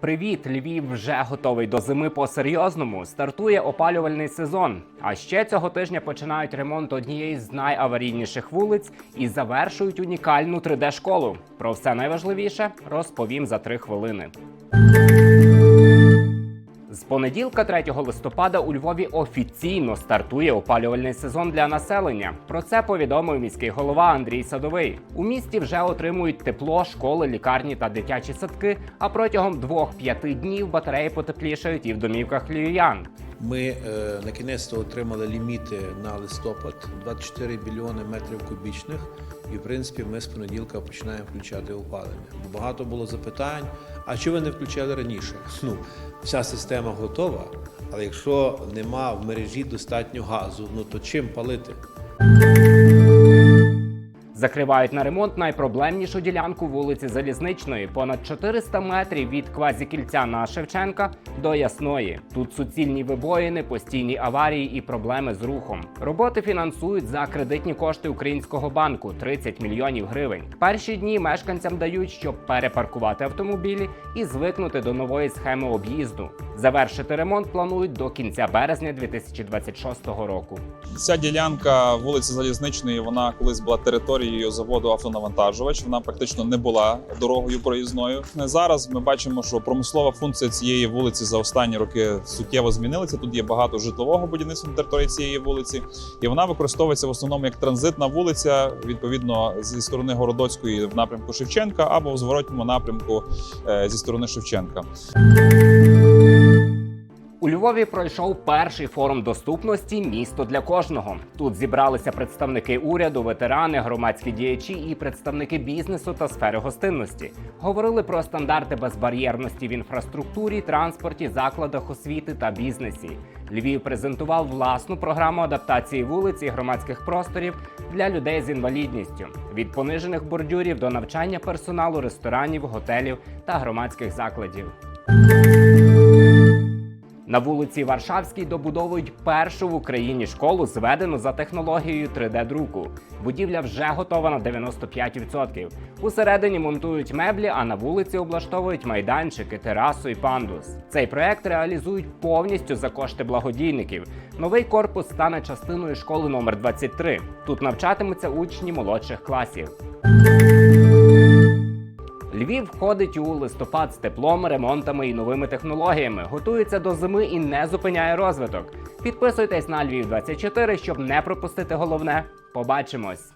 Привіт, Львів вже готовий до зими по-серйозному. Стартує опалювальний сезон. А ще цього тижня починають ремонт однієї з найаварійніших вулиць і завершують унікальну 3D-школу. Про все найважливіше розповім за три хвилини. Понеділка, 3 листопада, у Львові офіційно стартує опалювальний сезон для населення. Про це повідомив міський голова Андрій Садовий. У місті вже отримують тепло, школи, лікарні та дитячі садки. А протягом 2-5 днів батареї потеплішають і в домівках львів'ян. Ми е, на кінець отримали ліміти на листопад 24 мільйони метрів кубічних. І в принципі ми з понеділка починаємо включати опалення. Багато було запитань: а чого ви не включали раніше? Ну, вся система готова, але якщо нема в мережі достатньо газу, ну то чим палити? Закривають на ремонт найпроблемнішу ділянку вулиці Залізничної, понад 400 метрів від квазікільця на Шевченка до Ясної. Тут суцільні вибоїни, постійні аварії і проблеми з рухом. Роботи фінансують за кредитні кошти українського банку 30 мільйонів гривень. Перші дні мешканцям дають, щоб перепаркувати автомобілі і звикнути до нової схеми об'їзду. Завершити ремонт планують до кінця березня 2026 року. Ця ділянка вулиці Залізничної, вона колись була територією заводу автонавантажувач. Вона практично не була дорогою проїзною. Зараз ми бачимо, що промислова функція цієї вулиці за останні роки суттєво змінилася. Тут є багато житлового будівництва на території цієї вулиці, і вона використовується в основному як транзитна вулиця, відповідно зі сторони Городоцької в напрямку Шевченка або в зворотньому напрямку е, зі сторони Шевченка. Львові пройшов перший форум доступності Місто для кожного. Тут зібралися представники уряду, ветерани, громадські діячі і представники бізнесу та сфери гостинності. Говорили про стандарти безбар'єрності в інфраструктурі, транспорті, закладах освіти та бізнесі. Львів презентував власну програму адаптації вулиць і громадських просторів для людей з інвалідністю від понижених бордюрів до навчання персоналу ресторанів, готелів та громадських закладів. На вулиці Варшавській добудовують першу в Україні школу, зведену за технологією 3D-друку. Будівля вже готова на 95%. Усередині монтують меблі, а на вулиці облаштовують майданчики, терасу і пандус. Цей проект реалізують повністю за кошти благодійників. Новий корпус стане частиною школи номер 23. Тут навчатимуться учні молодших класів. Львів входить у листопад з теплом, ремонтами і новими технологіями. Готується до зими і не зупиняє розвиток. Підписуйтесь на Львів 24 щоб не пропустити головне. Побачимось!